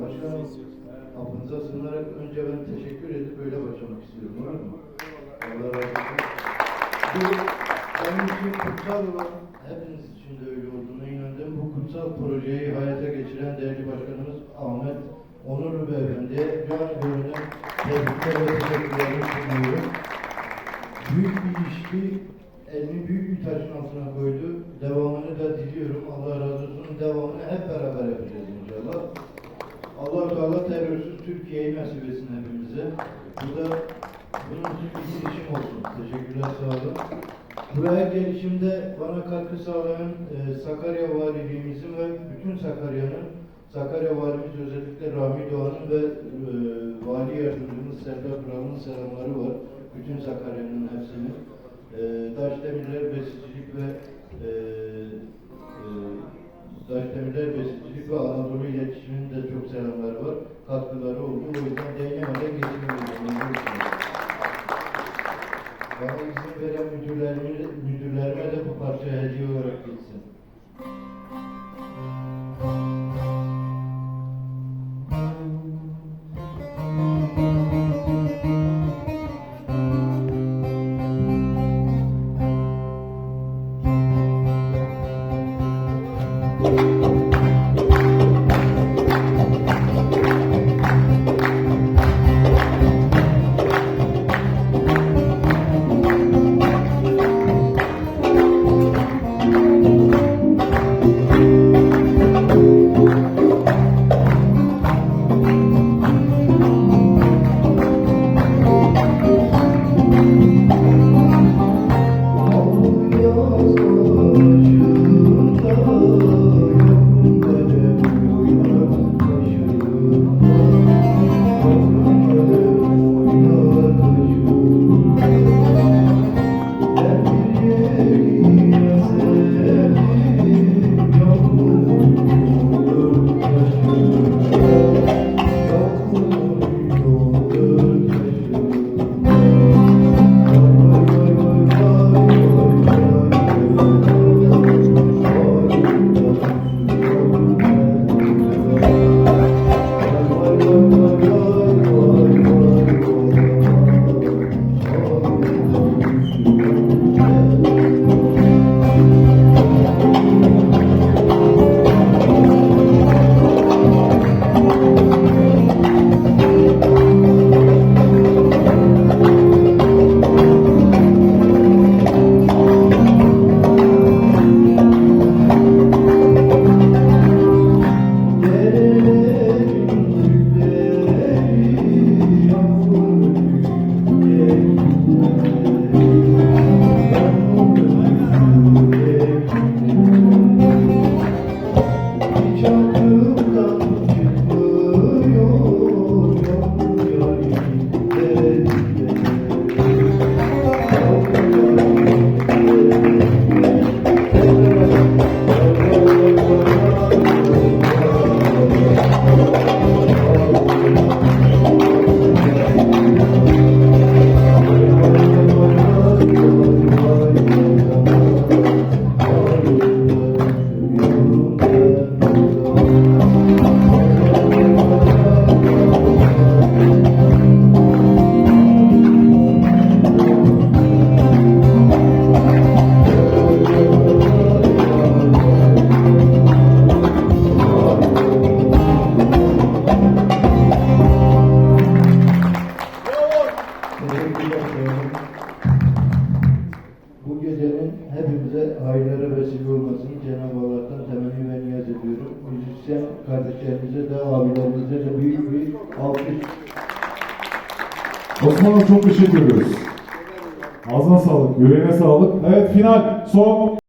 Başkanım, affınıza sığınarak önce ben teşekkür edip böyle başlamak istiyorum. Allah razı olsun. Benim için kutsal olan, hepiniz için de öyle olduğuna inandığım bu kutsal projeyi hayal elini büyük bir taşın altına koydu. Devamını da diliyorum. Allah razı olsun. Devamını hep beraber yapacağız inşallah. allah Teala terörsüz Türkiye'yi nasip etsin hepimize. Bu da bunun için bir girişim olsun. Teşekkürler, sağ olun. Buraya gelişimde bana katkı sağlayan e, Sakarya Valiliğimizin ve bütün Sakarya'nın, Sakarya Valimiz özellikle Rahmi Doğan'ın ve e, Vali Yardımcımız Serdar Kural'ın selamları var. Bütün Sakarya'nın hepsinin. Ve e, e, Taşdemirler Besicilik ve Anadolu İletişim'in de çok selamları var. Katkıları oldu. O yüzden değinemeden geçemiyorum. Teşekkürler. Bu gecenin hepimize hayırlara vesile olmasını Cenab-ı Allah'tan temenni ve niyaz ediyorum. Müzisyen kardeşlerimize de abilerimize de büyük bir alkış Osman'a çok teşekkür ediyoruz. Ağzına sağlık, yüreğine sağlık. Evet final, son